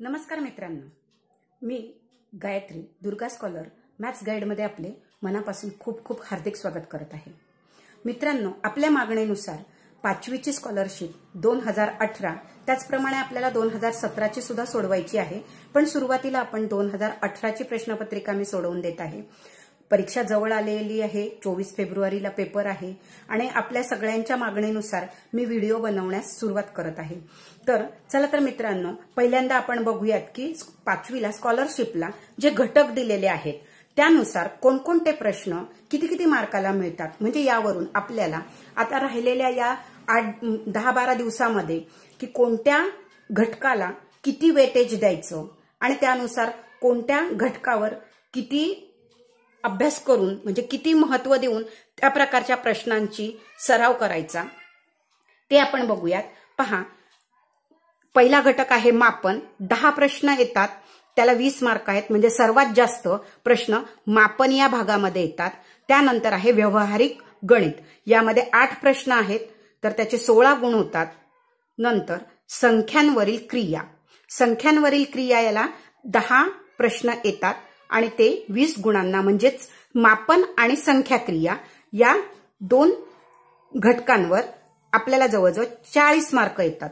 नमस्कार मित्रांनो. मी गायत्री दुर्गा स्कॉलर मॅथ्स गाईडमध्ये आपले मनापासून खूप खूप हार्दिक स्वागत करत आहे. मित्रांनो आपल्या मागणीनुसार पाचवीची स्कॉलरशिप दोन हजार अठरा त्याचप्रमाणे आपल्याला दोन हजार सतराची सुद्धा सोडवायची आहे पण सुरुवातीला आपण दोन हजार अठराची प्रश्नपत्रिका मी सोडवून देत आहे. परीक्षा जवळ आलेली आहे. चोवीस फेब्रुवारीला पेपर आहे. आणि आपल्या सगळ्यांच्या मागणीनुसार मी व्हिडिओ बनवण्यास सुरुवात करत आहे. तर चला तर मित्रांनो पहिल्यांदा आपण बघूयात की पाचवीला स्कॉलरशिपला जे घटक दिलेले आहेत त्यानुसार कोणकोणते प्रश्न किती किती मार्काला मिळतात? म्हणजे यावरून आपल्याला आता राहिलेल्या या आठ दहा बारा दिवसामध्ये की कोणत्या घटकाला किती वेटेज द्यायचं? आणि त्यानुसार कोणत्या घटकावर किती अभ्यास करून म्हणजे किती महत्त्व देऊन त्या प्रकारच्या प्रश्नांची सराव करायचा. ते आपण बघूयात. पहा पहिला घटक आहे मापन. दहा प्रश्न येतात त्याला वीस मार्क आहेत म्हणजे सर्वात जास्त प्रश्न मापन या भागामध्ये येतात. त्यानंतर आहे व्यावहारिक गणित. यामध्ये आठ प्रश्न आहेत तर त्याचे सोळा गुण होतात. नंतर संख्यांवरील क्रिया. संख्यांवरील क्रिया याला दहा प्रश्न येतात. आणि ते वीस गुणांना म्हणजेच मापन आणि संख्या क्रिया या दोन घटकांवर आपल्याला जवळजवळ चाळीस मार्क येतात.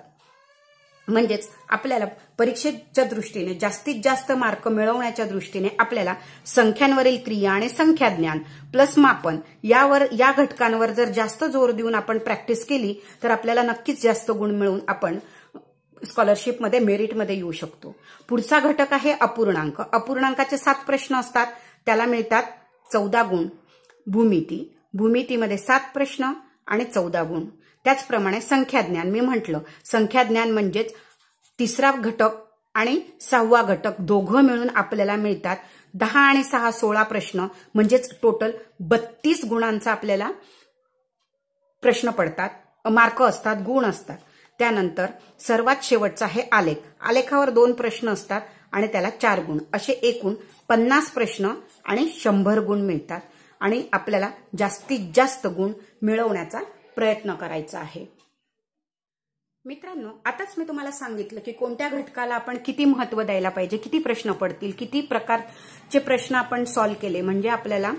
म्हणजेच आपल्याला परीक्षेच्या दृष्टीने जास्तीत जास्त मार्क मिळवण्याच्या दृष्टीने आपल्याला संख्यांवरील क्रिया आणि संख्या ज्ञान प्लस मापन यावर या घटकांवर जर जास्त जोर देऊन आपण प्रॅक्टिस केली तर आपल्याला नक्कीच जास्त गुण मिळवून आपण स्कॉलरशिपमध्ये मेरिटमध्ये येऊ शकतो. पुढचा घटक आहे अपूर्णांक. अपूर्णांकाचे सात प्रश्न असतात. त्याला मिळतात चौदा गुण. भूमिती. भूमितीमध्ये सात प्रश्न आणि चौदा गुण. त्याचप्रमाणे संख्याज्ञान. मी म्हटलं संख्याज्ञान म्हणजेच तिसरा घटक आणि सहावा घटक दोघं मिळून आपल्याला मिळतात. दहा आणि सहा सोळा प्रश्न म्हणजेच टोटल बत्तीस गुणांचा आपल्याला प्रश्न पडतात. मार्क असतात गुण असतात. त्यानंतर सर्वात शेवटचा आहे आलेख. आलेखावर दोन प्रश्न असतात आणि त्याला चार गुण. असे एकूण पन्नास प्रश्न आणि शंभर गुण मिळतात आणि आपल्याला जास्तीत जास्त गुण मिळवण्याचा प्रयत्न करायचा आहे. मित्रांनो आताच मी तुम्हाला सांगितलं की कोणत्या घटकाला आपण किती महत्त्व द्यायला पाहिजे किती प्रश्न पडतील किती प्रकारचे प्रश्न आपण सॉल्व्ह केले म्हणजे आपल्याला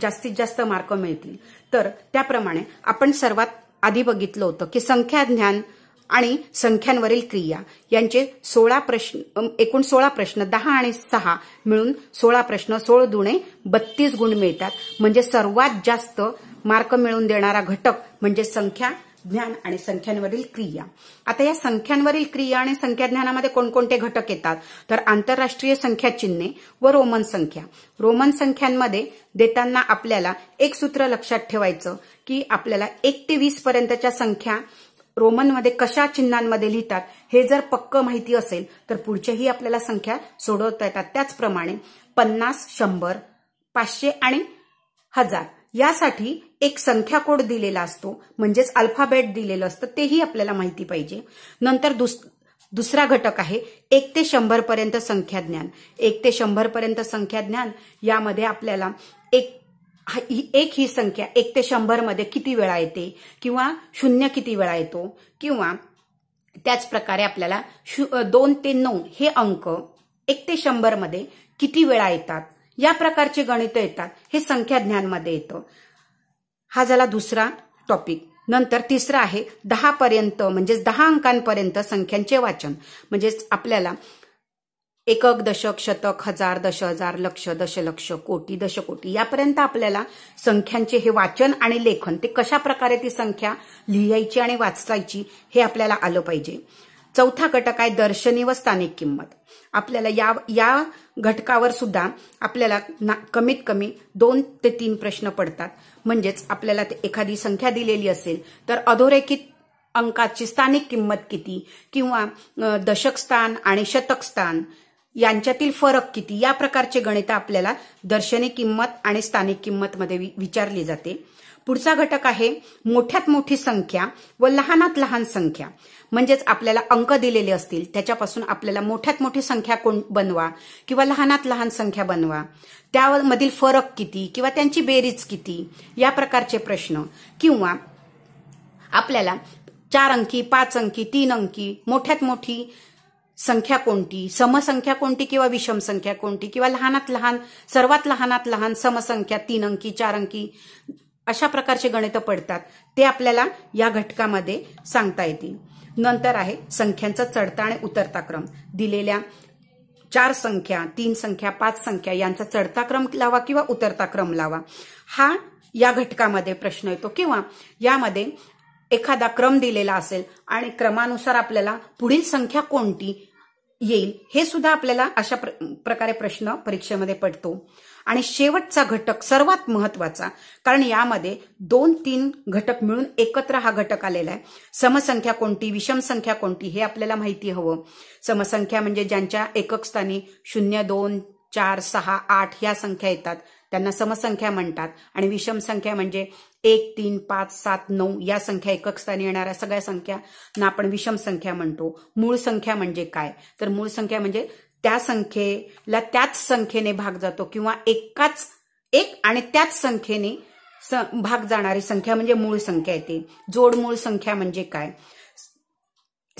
जास्तीत जास्त मार्क मिळतील. तर त्याप्रमाणे आपण सर्वात आधी बघितलं होतं की संख्या ज्ञान आणि संख्यांवरील क्रिया यांचे सोळा प्रश्न एकूण सोळा प्रश्न दहा आणि सहा मिळून सोळा प्रश्न सोळ दुणे बत्तीस गुण मिळतात. म्हणजे सर्वात जास्त मार्क मिळवून देणारा घटक म्हणजे संख्या ज्ञान आणि संख्यांवरील क्रिया. आता या संख्यांवरील क्रिया आणि संख्या ज्ञानामध्ये कोणकोणते घटक येतात? तर आंतरराष्ट्रीय संख्या चिन्हे व रोमन संख्या. रोमन संख्यांमध्ये देताना आपल्याला एक सूत्र लक्षात ठेवायचं की आपल्याला एक ते वीस पर्यंतच्या संख्या रोमनमध्ये कशा चिन्हांमध्ये लिहितात हे जर पक्क माहिती असेल तर पुढच्याही आपल्याला संख्या सोडवता येतात. त्याचप्रमाणे पन्नास शंभर पाचशे आणि हजार. यासाठी एक संख्या कोड दिलेला असतो म्हणजेच अल्फाबेट दिलेलं असतं तेही आपल्याला माहिती पाहिजे. नंतर दुस दुसरा घटक आहे एक ते शंभर पर्यंत संख्या ज्ञान. एक ते शंभर पर्यंत संख्या ज्ञान यामध्ये आपल्याला एक एक ही संख्या एक ते शंभरमध्ये किती वेळा येते किंवा शून्य किती वेळा येतो किंवा त्याच प्रकारे आपल्याला दोन ते नऊ हे अंक एक ते शंभरमध्ये किती वेळा येतात या प्रकारचे गणितं येतात. हे संख्या ज्ञानमध्ये येतं. हा झाला दुसरा टॉपिक नंतर तिसरा आहे दहा पर्यंत म्हणजेच दहा अंकांपर्यंत संख्यांचे वाचन. म्हणजेच आपल्याला एकक दशक शतक हजार दश हजार लक्ष दशलक्ष कोटी दशकोटी यापर्यंत आपल्याला संख्यांचे हे वाचन आणि लेखन ते कशा प्रकारे ती संख्या लिहायची आणि वाचायची हे आपल्याला आलं पाहिजे. चौथा घटक आहे दर्शनी व स्थानिक किंमत. आपल्याला या या घटकावर सुद्धा आपल्याला कमीत कमी दोन ते तीन प्रश्न पडतात. म्हणजेच आपल्याला एखादी संख्या दिलेली असेल तर अधोरेखित अंकाची स्थानिक किंमत किती? किंवा दशक स्थान आणि शतक स्थान यांच्यातील फरक किती? या प्रकारचे गणित आपल्याला दर्शनी किंमत आणि स्थानिक किंमत मध्ये विचारली जाते. पुढचा घटक आहे मोठ्यात मोठी संख्या व लहानात लहान संख्या. म्हणजेच आपल्याला अंक दिलेले असतील त्याच्यापासून आपल्याला मोठ्यात मोठी संख्या कोण बनवा किंवा लहानात लहान संख्या बनवा. त्यामधील फरक किती किंवा त्यांची बेरीज किती? या प्रकारचे प्रश्न. किंवा आपल्याला चार अंकी पाच अंकी तीन अंकी मोठ्यात मोठी संख्या कोणती? समसंख्या कोणती किंवा विषम संख्या कोणती? किंवा लहानात लहान सर्वात लहानात लहान समसंख्या तीन अंकी चार अंकी अशा प्रकारचे गणितं पडतात. ते आपल्याला या घटकामध्ये सांगता येतील. नंतर आहे संख्यांचा चढता आणि उतरता क्रम. दिलेल्या चार संख्या तीन संख्या पाच संख्या यांचा चढता क्रम लावा किंवा उतरता क्रम लावा. हा या घटकामध्ये प्रश्न येतो. किंवा यामध्ये एखादा क्रम दिलेला असेल आणि क्रमानुसार आपल्याला पुढील संख्या कोणती येईल. हे सुद्धा आपल्याला अशा प्रकारे प्रश्न परीक्षेमध्ये पडतो. आणि शेवटचा घटक सर्वात महत्त्वाचा कारण यामध्ये दोन तीन घटक मिळून एकत्र हा घटक आलेला आहे. समसंख्या कोणती विषम संख्या कोणती हे आपल्याला माहिती हवं. समसंख्या म्हणजे ज्यांच्या एकक स्थानी शून्य दोन चार सहा आठ या संख्या येतात. त्यांना समसंख्या म्हणतात. आणि विषम संख्या म्हणजे एक तीन पाच सात नऊ या संख्या एकक स्थानी येणाऱ्या सगळ्या संख्यांना आपण विषम संख्या म्हणतो. मूळ संख्या म्हणजे काय? तर मूळ संख्या म्हणजे त्या संख्येला त्याच संख्येने भाग जातो किंवा एकाच एक आणि त्याच संख्येने भाग जाणारी संख्या म्हणजे मूळ संख्या येते. जोड मूळ संख्या म्हणजे काय?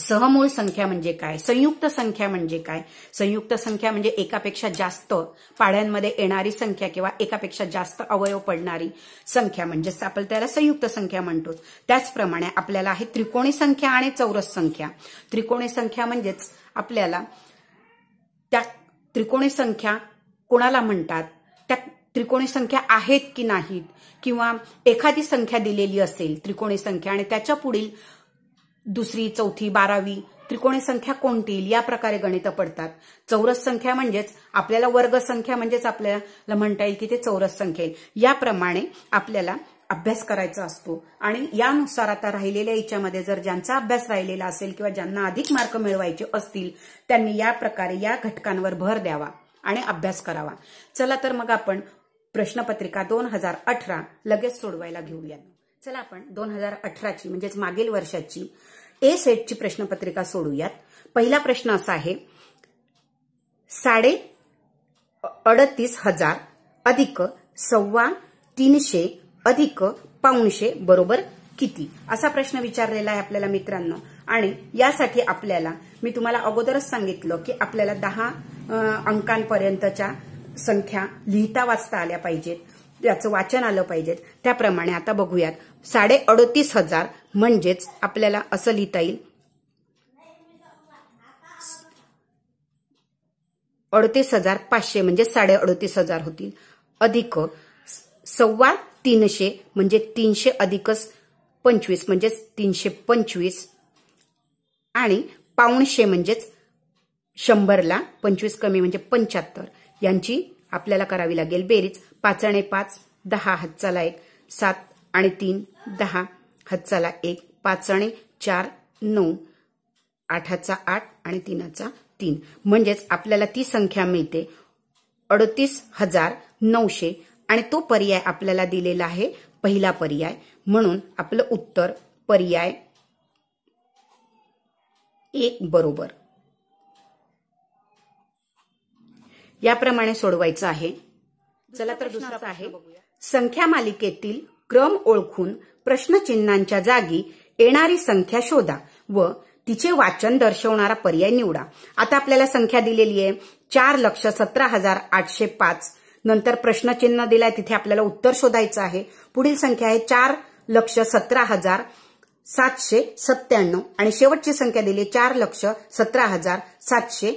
सहमूळ संख्या म्हणजे काय? संयुक्त संख्या म्हणजे काय? संयुक्त संख्या म्हणजे एकापेक्षा जास्त पाड्यांमध्ये येणारी संख्या किंवा एकापेक्षा जास्त अवयव पडणारी संख्या म्हणजेच आपण त्याला संयुक्त संख्या म्हणतो. त्याचप्रमाणे आपल्याला आहे त्रिकोणी संख्या आणि चौरस संख्या. त्रिकोणी संख्या म्हणजेच आपल्याला त्या त्रिकोणी संख्या कोणाला म्हणतात? त्या त्रिकोणी संख्या आहेत की नाहीत? किंवा एखादी संख्या दिलेली असेल त्रिकोणी संख्या आणि त्याच्या पुढील दुसरी चौथी बारावी त्रिकोणी संख्या कोणती? या प्रकारे गणित पडतात. चौरस संख्या म्हणजेच आपल्याला वर्ग संख्या म्हणजेच आपल्याला म्हणता येईल की ते चौरस संख्या येईल याप्रमाणे आपल्याला अभ्यास करायचा असतो. आणि यानुसार आता राहिलेल्या याच्यामध्ये जर ज्यांचा अभ्यास राहिलेला असेल किंवा ज्यांना अधिक मार्क मिळवायचे असतील त्यांनी या प्रकारे या घटकांवर भर द्यावा आणि अभ्यास करावा. चला तर मग आपण प्रश्नपत्रिका दोन हजार अठरा लगेच सोडवायला घेऊया चला आपण दोन हजार अठराची म्हणजेच मागील वर्षाची ए सेटची प्रश्नपत्रिका सोडूयात. पहिला प्रश्न असा आहे साडे अडतीस हजार अधिक सव्वा तीनशे अधिक पाऊणशे बरोबर किती? असा प्रश्न विचारलेला आहे आपल्याला मित्रांनो. आणि यासाठी आपल्याला मी तुम्हाला अगोदरच सांगितलं की आपल्याला दहा अंकांपर्यंतच्या संख्या लिहिता वाचता आल्या पाहिजेत. याचं वाचन आलं पाहिजेत. त्याप्रमाणे आता बघूयात. साडे अडतीस हजार म्हणजेच आपल्याला असं लिहिता येईल. अडतीस हजार पाचशे म्हणजे साडे अडतीस हजार होतील. अधिक सव्वा तीनशे म्हणजे तीनशे अधिकच पंचवीस म्हणजेच तीनशे पंचवीस. आणि पाऊणशे म्हणजेच शंभरला पंचवीस कमी म्हणजे पंच्याहत्तर. यांची आपल्याला करावी लागेल बेरीज. पाच आणि पाच दहा हातचाला एक सात आणि तीन दहा. हातचाला एक पाच आणि चार नऊ आठाचा आठ आणि तीनाचा तीन. म्हणजेच आपल्याला ती संख्या मिळते. अडतीस हजार नऊशे आणि तो पर्याय आपल्याला दिलेला आहे पहिला पर्याय. म्हणून आपलं उत्तर पर्याय एक बरोबर. याप्रमाणे सोडवायचं आहे. चला तर दुसरा आहे संख्या मालिकेतील क्रम ओळखून प्रश्नचिन्हांच्या जागी येणारी संख्या शोधा व तिचे वाचन दर्शवणारा पर्याय निवडा. आता आपल्याला संख्या दिलेली आहे. चार लक्ष सतरा हजार आठशे पाच. नंतर प्रश्नचिन्ह दिलाय. तिथे आपल्याला उत्तर शोधायचं आहे. पुढील संख्या आहे चार लक्ष सतरा हजार सातशे सत्त्याण्णव. आणि शेवटची संख्या दिली चार लक्ष सतरा हजार सातशे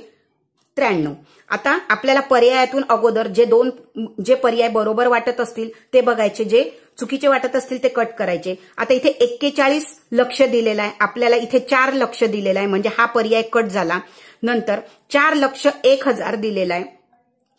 त्र्याण्णव. आता आपल्याला पर्यायातून अगोदर जे दोन जे पर्याय बरोबर वाटत असतील ते बघायचे. जे चुकीचे वाटत असतील ते कट करायचे. आता इथे एक्केचाळीस लक्ष दिलेलं आहे. आपल्याला इथे चार लक्ष दिलेलं आहे. म्हणजे हा पर्याय कट झाला. नंतर चार लक्ष एक हजार दिलेला आहे.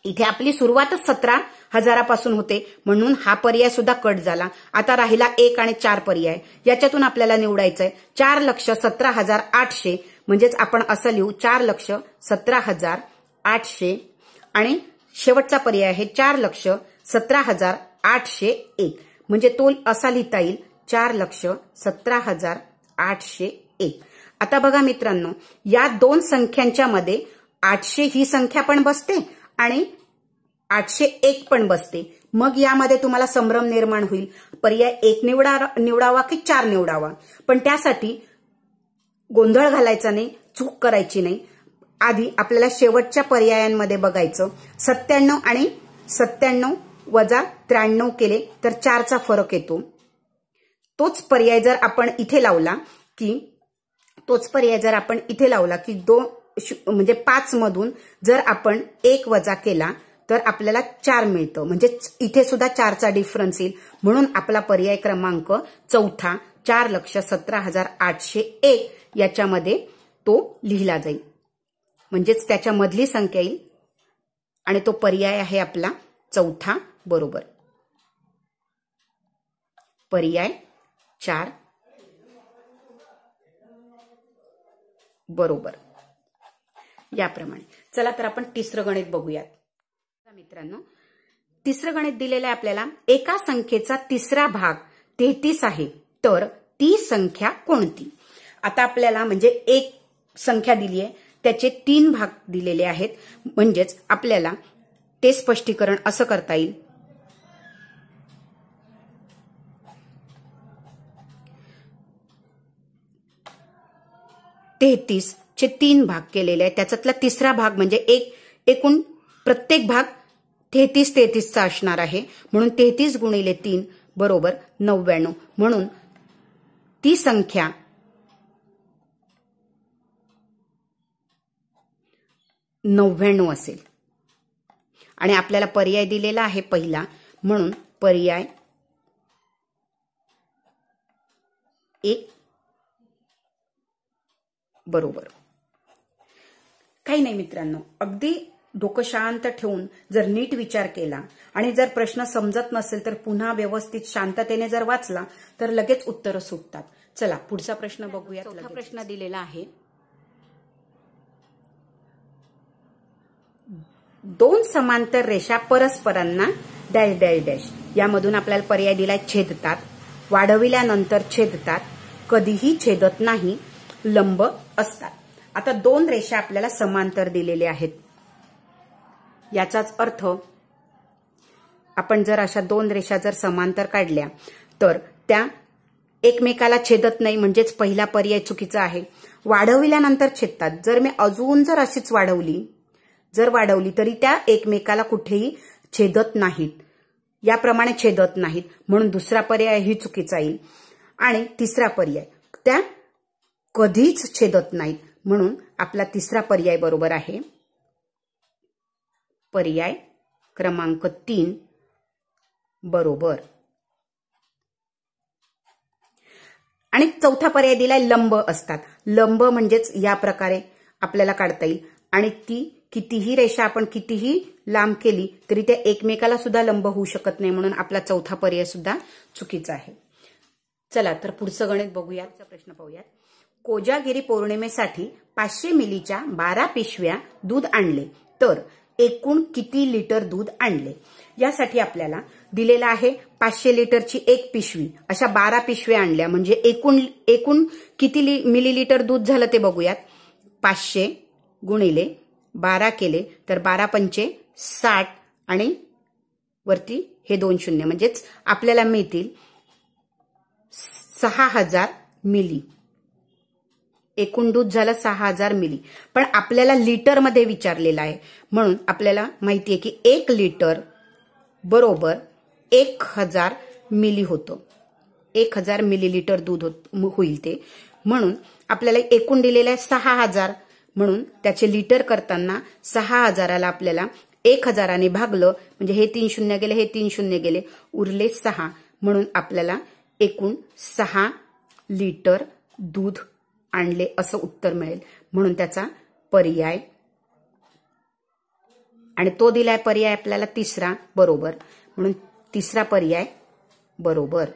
इथे आपली सुरुवातच सतरा हजारापासून होते. म्हणून हा पर्याय सुद्धा कट झाला. आता राहिला एक आणि चार पर्याय. याच्यातून आपल्याला निवडायचंय चार लक्ष सतरा हजार आठशे. म्हणजेच आपण असं लिहू चार लक्ष सतरा हजार आठशे. आणि शेवटचा पर्याय आहे चार लक्ष सतरा हजार आठशे एक. म्हणजे तो असा लिहिता येईल चार लक्ष सतरा हजार आठशे एक. आता बघा मित्रांनो या दोन संख्यांच्या मध्ये आठशे ही संख्या पण बसते आणि आठशे एक पण बसते. मग यामध्ये तुम्हाला संभ्रम निर्माण होईल. पर्याय एक निवडा निवडावा की चार निवडावा? पण त्यासाठी गोंधळ घालायचा नाही चूक करायची नाही. आधी आपल्याला शेवटच्या पर्यायांमध्ये बघायचं. सत्त्याण्णव आणि सत्त्याण्णव वजा त्र्याण्णव केले तर चारचा फरक येतो. तोच पर्याय जर आपण इथे लावला की तोच पर्याय जर आपण इथे लावला की दोन म्हणजे पाच मधून जर आपण एक वजा केला तर आपल्याला चार मिळतं. म्हणजे इथे सुद्धा चारचा डिफरन्स येईल. म्हणून आपला पर्याय क्रमांक चौथा चार लक्ष सतरा हजार आठशे एक याच्यामध्ये तो लिहिला जाईल. म्हणजेच त्याच्यामधली संख्या येईल. आणि तो पर्याय आहे आपला चौथा. बरोबर. पर्याय चार. बरोबर. याप्रमाणे. चला तर आपण तिसरं गणित बघूयात. मित्रांनो तिसरं गणित दिलेलं आहे आपल्याला. एका संख्येचा तिसरा भाग तेहतीस आहे. तर ती संख्या कोणती? आता आपल्याला म्हणजे एक संख्या दिली आहे. त्याचे तीन भाग दिलेले आहेत. म्हणजेच आपल्याला ते स्पष्टीकरण असं करता येईल. तेहतीस चे तीन भाग केलेले आहेत. त्याच्यातला तिसरा भाग म्हणजे एक एकूण प्रत्येक भाग तेहतीस तेहतीसचा असणार आहे. म्हणून तेहतीस गुणिले तीन बरोबर नव्याण्णव. म्हणून ती संख्या नव्याण्णव असेल. आणि आपल्याला पर्याय दिलेला आहे पहिला. म्हणून पर्याय एक बरोबर. काही नाही मित्रांनो अगदी डोकं शांत ठेवून जर नीट विचार केला आणि जर प्रश्न समजत नसेल तर पुन्हा व्यवस्थित शांततेने जर वाचला तर लगेच उत्तरं सुटतात. चला पुढचा प्रश्न बघूया चौथा प्रश्न दिलेला आहे. दोन समांतर रेषा परस्परांना डॅश डॅश डॅश यामधून आपल्याला पर्याय दिलाय छेदतात वाढविल्यानंतर छेदतात कधीही छेदत नाही लंब असतात. आता दोन रेषा आपल्याला समांतर दिलेल्या आहेत. याचाच अर्थ आपण जर अशा दोन रेषा जर समांतर काढल्या तर त्या एकमेकाला छेदत नाही म्हणजेच पहिला पर्याय चुकीचा आहे. वाढविल्यानंतर छेदतात. जर मी अजून जर अशीच वाढवली जर वाढवली तरी त्या एकमेकाला कुठेही छेदत नाहीत. याप्रमाणे छेदत नाहीत. म्हणून दुसरा पर्याय ही चुकीचा येईल. आणि तिसरा पर्याय त्या कधीच छेदत नाहीत. म्हणून आपला तिसरा पर्याय बरोबर आहे. पर्याय क्रमांक तीन बरोबर. आणि चौथा पर्याय दिलाय लंब असतात. लंब म्हणजेच या प्रकारे आपल्याला काढता येईल. आणि ती कितीही रेषा आपण कितीही लांब केली तरी त्या एकमेकाला सुद्धा लंब होऊ शकत नाही म्हणून आपला चौथा पर्याय सुद्धा चुकीचा आहे. चला तर पुढचं गणित बघूया प्रश्न पाहूयात. कोजागिरी पौर्णिमेसाठी पाचशे मिलीच्या बारा पिशव्या दूध आणले. तर एकूण किती लिटर दूध आणले? यासाठी आपल्याला दिलेला आहे पाचशे लिटरची एक पिशवी. अशा बारा पिशव्या आणल्या. म्हणजे एकूण एकूण किती मिलीलिटर दूध झालं ते बघूयात. पाचशे गुणिले बारा केले तर बारा पंचे साठ आणि वरती हे दोन शून्य. म्हणजेच आपल्याला मिळतील सहा हजार मिली. एकूण दूध झालं सहा हजार मिली पण आपल्याला लिटरमध्ये विचारलेलं आहे. म्हणून आपल्याला माहिती आहे की एक लिटर बरोबर एक हजार मिली होतं. एक हजार मिलीलिटर दूध होईल ते. म्हणून आपल्याला एकूण दिलेलं आहे सहा हजार. म्हणून त्याचे लिटर करताना सहा हजाराला आपल्याला एक हजाराने भागलं. म्हणजे हे तीन शून्य गेले हे तीन शून्य गेले. उरले सहा. म्हणून आपल्याला एकूण सहा लिटर दूध आणले असं उत्तर मिळेल. म्हणून त्याचा पर्याय आणि तो दिलाय पर्याय आपल्याला तिसरा बरोबर. म्हणून तिसरा पर्याय बरोबर.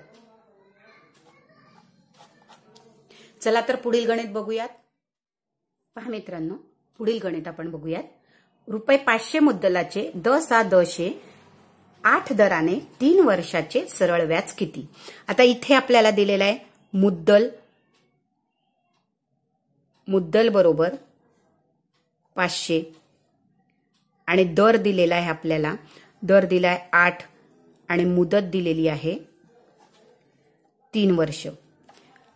चला तर पुढील गणित बघूयात. पहा मित्रांनो पुढील गणित आपण बघूयात. रुपये पाचशे मुद्दलाचे द सा दशे आठ दराने तीन वर्षाचे सरळ व्याज किती? आता इथे आपल्याला दिलेला आहे मुद्दल मुद्दल बरोबर पाचशे. आणि दर दिलेला आहे आपल्याला. दर दिला आहे आठ आणि मुदत दिलेली आहे तीन वर्ष.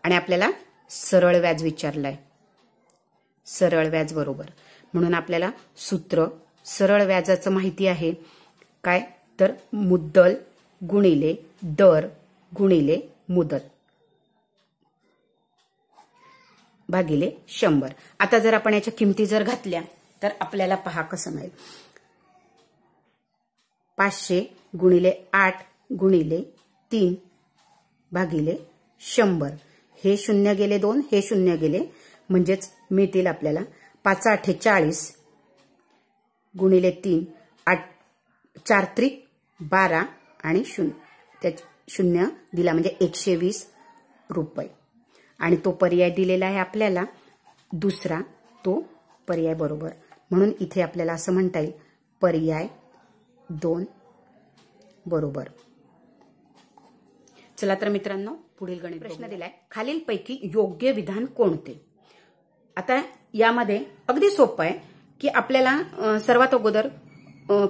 आणि आपल्याला सरळ व्याज विचारलाय. सरळ व्याज बरोबर. म्हणून आपल्याला सूत्र सरळ व्याजाचं माहिती आहे. काय? तर मुद्दल गुणिले दर गुणिले मुदत. भागिले शंभर. आता जर आपण याच्या किमती जर घातल्या तर आपल्याला पहा कसं मिळेल. पाचशे गुणिले आठ गुणिले तीन भागिले शंभर. हे शून्य गेले दोन हे शून्य गेले म्हणजेच मिळतील आपल्याला पाच अठ्ठेचाळीस गुणिले तीन आठ चार त्रिक बारा आणि शून्य. त्या शून्य दिला म्हणजे एकशे वीस रुपये. आणि तो पर्याय दिलेला आहे आपल्याला. दुसरा तो पर्याय बरोबर. म्हणून इथे आपल्याला असं म्हणता येईल पर्याय दोन बरोबर. चला तर मित्रांनो पुढील गणित प्रश्न दिलाय खालीलपैकी योग्य विधान कोणते? आता यामध्ये अगदी सोपं आहे की आपल्याला सर्वात अगोदर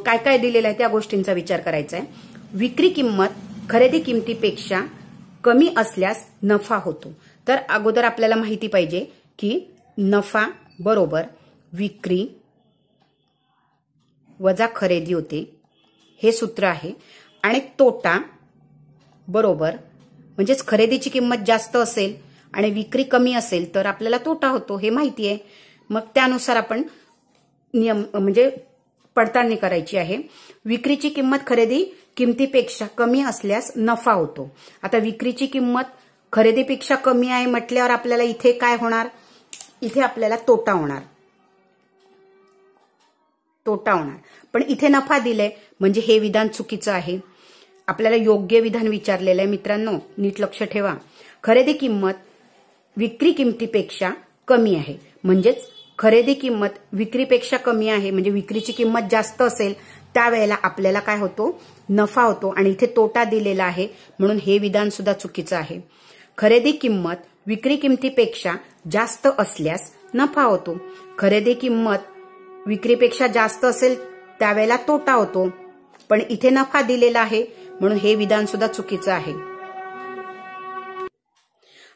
काय काय दिलेलं आहे त्या गोष्टींचा विचार करायचा आहे. विक्री किंमत खरेदी किमतीपेक्षा कमी असल्यास नफा होतो. तर अगोदर आपल्याला माहिती पाहिजे की नफा बरोबर विक्री वजा खरेदी होते. हे सूत्र आहे. आणि तोटा बरोबर म्हणजेच खरेदीची किंमत जास्त असेल आणि विक्री कमी असेल तर आपल्याला तोटा होतो हे माहिती आहे. मग त्यानुसार आपण नियम म्हणजे पडताळणी करायची आहे. विक्रीची किंमत खरेदी किमतीपेक्षा कमी असल्यास नफा होतो. आता विक्रीची किंमत खरेदीपेक्षा कमी आहे म्हटल्यावर आपल्याला इथे काय होणार? इथे आपल्याला तोटा होणार. तोटा होणार. पण इथे नफा दिले म्हणजे हे विधान चुकीचं आहे. आपल्याला योग्य विधान विचारलेलं आहे. मित्रांनो नीट लक्ष ठेवा. खरेदी किंमत विक्री किमतीपेक्षा कमी आहे. म्हणजेच खरेदी किंमत विक्रीपेक्षा कमी आहे म्हणजे विक्रीची किंमत जास्त असेल त्यावेळेला आपल्याला काय होतो? नफा होतो आणि इथे तोटा दिलेला आहे. म्हणून हे विधान सुद्धा चुकीचं आहे. खरेदी किंमत विक्री किमतीपेक्षा जास्त असल्यास नफा होतो. खरेदी किंमत विक्रीपेक्षा जास्त असेल त्यावेळेला तोटा होतो. पण इथे नफा दिलेला आहे म्हणून हे विधान सुद्धा चुकीचं आहे.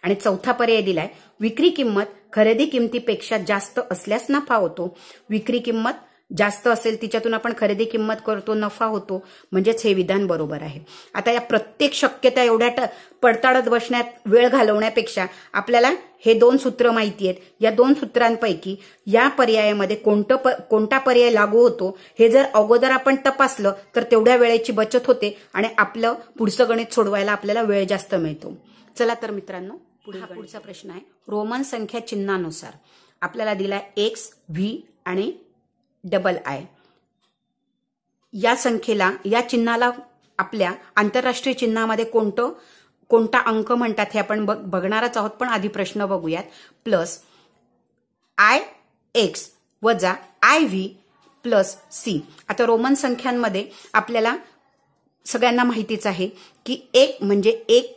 आणि चौथा पर्याय दिलाय विक्री किंमत खरेदी किमतीपेक्षा जास्त असल्यास नफा होतो. विक्री किंमत जास्त असेल तिच्यातून आपण खरेदी किंमत करतो नफा होतो. म्हणजेच हे विधान बरोबर आहे. आता या प्रत्येक शक्यता एवढ्या पडताळत बसण्यात वेळ घालवण्यापेक्षा आपल्याला हे दोन सूत्र माहिती आहेत. या दोन सूत्रांपैकी या पर्यायामध्ये कोणतं कोणता पर्याय लागू होतो हे जर अगोदर आपण तपासलं तर तेवढ्या वेळेची बचत होते आणि आपलं पुढचं गणित सोडवायला आपल्याला वेळ जास्त मिळतो. चला तर मित्रांनो पुढे पुढचा प्रश्न आहे. रोमन संख्या चिन्हानुसार आपल्याला दिलाय एक्स व्ही आणि डबल आय या संख्येला या चिन्हाला आपल्या आंतरराष्ट्रीय चिन्हामध्ये कोणतं कोणता अंक म्हणतात हे आपण बघणारच आहोत पण आधी प्रश्न बघूयात. प्लस आय एक्स वजा आय व्ही प्लस सी आता रोमन संख्यांमध्ये आपल्याला सगळ्यांना माहितीच आहे की एक म्हणजे एक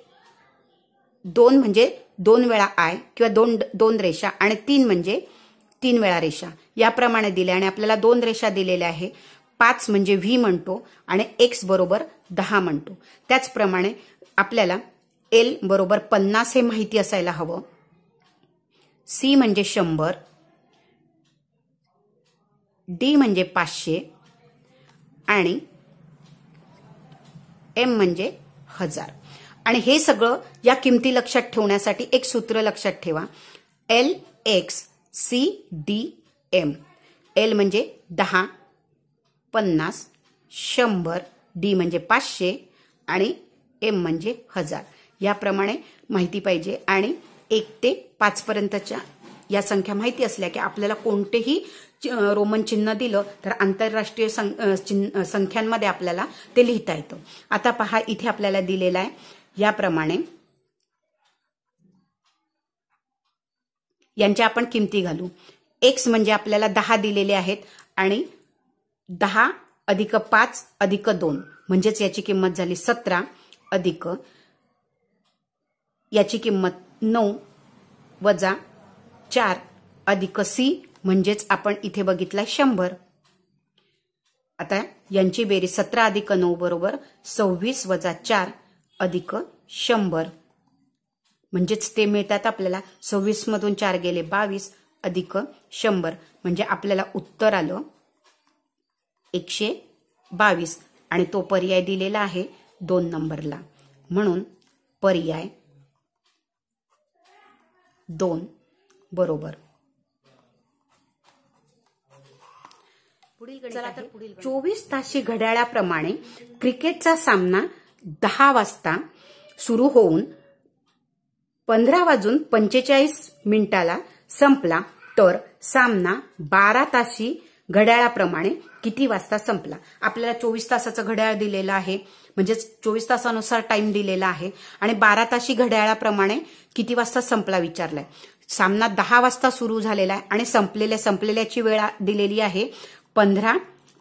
दोन म्हणजे दोन वेळा आय किंवा दोन दोन रेषा आणि तीन म्हणजे तीन वेळा रेषा. याप्रमाणे दिल्या आणि आपल्याला दोन रेषा दिलेल्या आहे. पाच म्हणजे व्ही म्हणतो आणि एक्स बरोबर दहा म्हणतो. त्याचप्रमाणे आपल्याला एल बरोबर पन्नास हे माहिती असायला हवं. सी म्हणजे शंभर. डी म्हणजे पाचशे. आणि एम म्हणजे हजार. आणि हे सगळं या किमती लक्षात ठेवण्यासाठी एक सूत्र लक्षात ठेवा. L X C D M. L म्हणजे दहा पन्नास शंभर डी म्हणजे पाचशे आणि एम म्हणजे हजार. याप्रमाणे माहिती पाहिजे आणि एक ते पाचपर्यंतच्या या संख्या माहिती असल्या की आपल्याला कोणतेही रोमन चिन्ह दिलं तर आंतरराष्ट्रीय चिन्ह संख्यांमध्ये आपल्याला ते लिहिता येतं. आता पहा इथे आपल्याला दिलेलं आहे. याप्रमाणे यांच्या आपण किमती घालू. एक्स म्हणजे आपल्याला दहा दिलेले आहेत आणि दहा अधिक पाच अधिक दोन. म्हणजेच याची किंमत झाली सतरा अधिक याची किंमत नऊ वजा चार अधिक सी म्हणजेच आपण इथे बघितला शंभर. आता यांची बेरीज सतरा अधिक नऊ बरोबर सव्वीस वजा चार अधिक शंभर. म्हणजेच ते मिळतात आपल्याला सव्वीस मधून चार गेले बावीस अधिक शंभर. म्हणजे आपल्याला उत्तर आलं एकशे बावीस. आणि तो पर्याय दिलेला आहे दोन नंबरला. म्हणून पर्याय दोन. बरोबर. पुढील चला तर पुढील चोवीस ताशी घड्याळाप्रमाणे क्रिकेटचा सामना दहा वाजता सुरू होऊन पंधरा वाजून पंचेचाळीस मिनिटाला संपला तर सामना बारा तासी घड्याळाप्रमाणे किती वाजता संपला? आपल्याला चोवीस तासाचं घड्याळ दिलेलं आहे. म्हणजेच चोवीस तासानुसार टाइम दिलेला आहे. आणि बारा ताशी घड्याळाप्रमाणे किती वाजता संपला विचारलाय? सामना दहा वाजता सुरू झालेला आहे आणि संपलेल्या संपलेल्याची वेळ दिलेली आहे पंधरा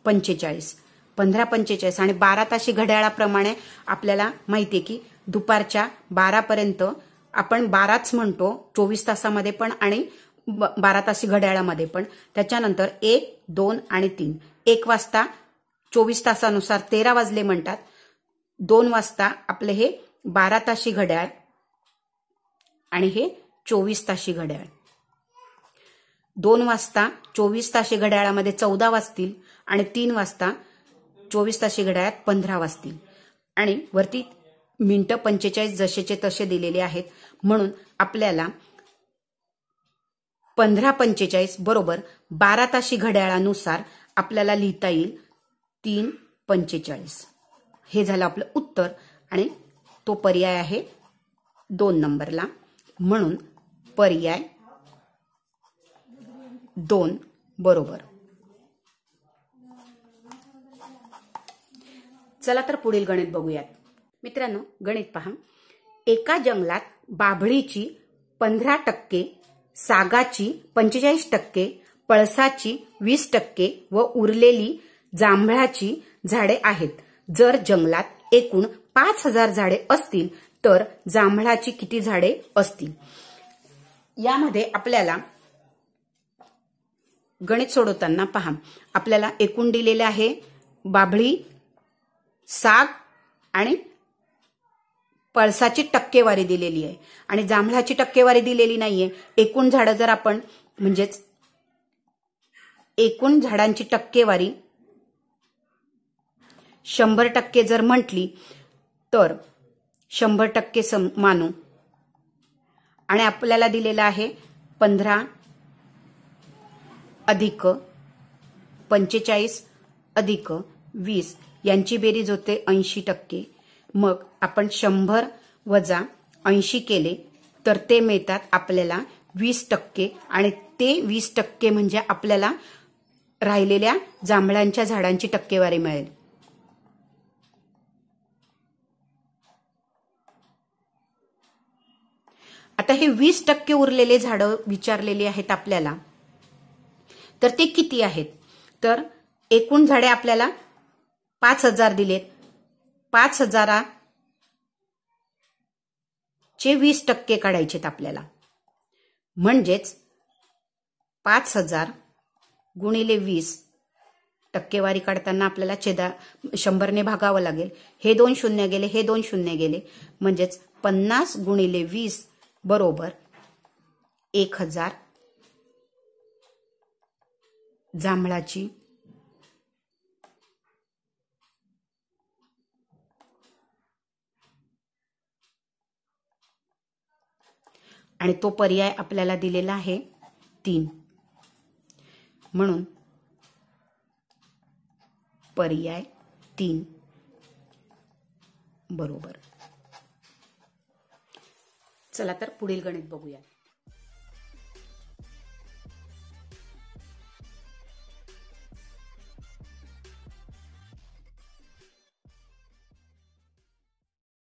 पंचेचाळीस. पंधरा पंचेचाळीस आणि बारा ताशी घड्याळाप्रमाणे आपल्याला माहितीये की दुपारच्या बारापर्यंत आपण बाराच म्हणतो चोवीस तासामध्ये पण आणि बारा तासी घड्याळामध्ये पण. त्याच्यानंतर एक दोन आणि तीन. एक वाजता चोवीस तासानुसार तेरा वाजले म्हणतात. दोन वाजता आपले हे बारा ताशी घड्याळ आणि हे चोवीस ताशी घड्याळ. दोन वाजता चोवीस ताशी घड्याळामध्ये चौदा वाजतील आणि तीन वाजता चोवीस ताशी घड्याळात पंधरा वाजतील. आणि वरती मिनटं पंचेचाळीस जसेचे तसे दिलेले आहेत. म्हणून आपल्याला पंधरा पंचेचाळीस बरोबर बारा ताशी घड्याळानुसार आपल्याला लिहिता येईल तीन पंचेचाळीस. हे झालं आपलं उत्तर आणि तो पर्याय आहे दोन नंबरला. म्हणून पर्याय दोन बरोबर. चला तर पुढील गणित बघूयात. मित्रांनो गणित पहा. एका जंगलात बाभळीची पंधरा टक्के सागाची पंचेचाळीस टक्के पळसाची वीस टक्के व उरलेली जांभळाची झाडे आहेत. जर जंगलात एकूण पाच हजार झाडे असतील तर जांभळाची किती झाडे असतील? यामध्ये आपल्याला गणित सोडवताना पहा. आपल्याला एकूण दिलेले आहे बाभळी साग आणि पळसाची टक्केवारी दिलेली आहे. आणि जांभळाची टक्केवारी दिलेली नाहीये. एकूण झाडं जर आपण म्हणजेच एकूण झाडांची टक्केवारी शंभर टक्के जर म्हटली तर शंभर टक्के सम मानू. आणि आपल्याला दिलेलं आहे पंधरा अधिक पंचेचाळीस अधिक वीस. यांची बेरीज होते ऐंशी टक्के. मग आपण शंभर वजा ऐंशी केले तर ते मिळतात आपल्याला वीस टक्के. आणि ते वीस टक्के म्हणजे आपल्याला राहिलेल्या जांभळांच्या झाडांची टक्केवारी मिळेल. आता हे वीस टक्के उरलेले झाडं विचारलेली आहेत आपल्याला. तर ते किती आहेत? तर एकूण झाडे आपल्याला पाच हजार दिलेत. पाच हजारा चे वीस टक्के काढायचेत आपल्याला. म्हणजेच पाच हजार गुणिले वीस टक्केवारी काढताना आपल्याला छेदा शंभरने भागावं लागेल. हे दोन शून्य गेले हे दोन शून्य गेले. म्हणजेच पन्नास गुणिले वीस बरोबर एक हजार जांभळाची आणि तो पर्याय आपल्याला दिलेला आहे तीन. म्हणून पर्याय तीन. बरोबर. चला तर पुढील गणित बघूया